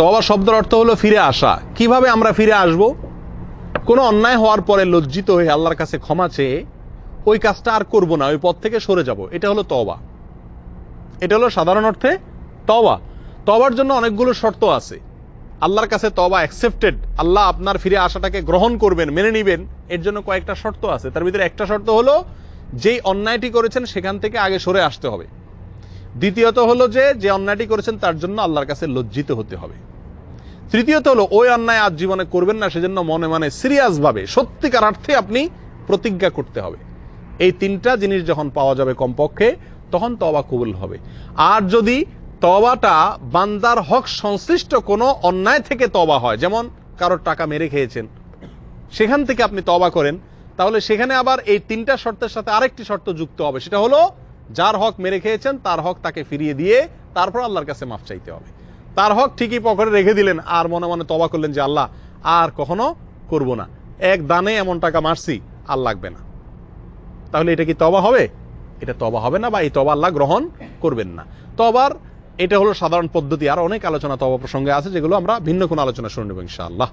তবা শব্দের অর্থ হলো ফিরে আসা। কীভাবে আমরা ফিরে আসব? কোনো অন্যায় হওয়ার পরে লজ্জিত হয়ে আল্লাহর কাছে ক্ষমা চেয়ে ওই কাজটা আর করব না, ওই পথ থেকে সরে যাব। এটা হলো তবা এটা হলো সাধারণ অর্থে তবা তবার জন্য অনেকগুলো শর্ত আছে। আল্লাহর কাছে তবা অ্যাকসেপ্টেড আল্লাহ আপনার ফিরে আসাটাকে গ্রহণ করবেন, মেনে নিবেন। এর জন্য কয়েকটা শর্ত আছে। তার ভিতরে একটা শর্ত হলো, যেই অন্যায়টি করেছেন সেখান থেকে আগে সরে আসতে হবে। দ্বিতীয়ত হলো যে যে অন্যায়টি করেছেন তার জন্য আল্লাহর কাছে লজ্জিত হতে হবে। তৃতীয়ত হলো, ওই অন্যায় আজ জীবনে করবেন না, সেজন্য মনে মনে সিরিয়াস ভাবে সত্যিকার অর্থে আপনি প্রতিজ্ঞা করতে হবে। এই তিনটা জিনিস যখন পাওয়া যাবে কমপক্ষে, তখন তবা কবুল হবে। আর যদি তবাটা বান্দার হক সংশ্লিষ্ট কোনো অন্যায় থেকে তবা হয়, যেমন কারোর টাকা মেরে খেয়েছেন, সেখান থেকে আপনি তবা করেন, তাহলে সেখানে আবার এই তিনটা শর্তের সাথে আরেকটি শর্ত যুক্ত হবে, সেটা হলো যার হক মেরে খেয়েছেন, তার হক তাকে ফিরিয়ে দিয়ে তারপর আল্লাহর কাছে মাফ চাইতে হবে। তার হক ঠিকই পকেটে রেখে দিলেন, আর মনে মনে তবা করলেন যে, আল্লাহ, আর কখনো করব না। এক দানে এমন টাকা মারছি, আর লাগবে না। তাহলে এটা কি তবা হবে? এটা তবা হবে না বা এই তবা আল্লাহ গ্রহণ করবেন না। তবার এটা হলো সাধারণ পদ্ধতি। আর অনেক আলোচনা তবা প্রসঙ্গে আছে, যেগুলো আমরা ভিন্ন কোনো আলোচনা শুনে নেব ইনশাআল্লাহ।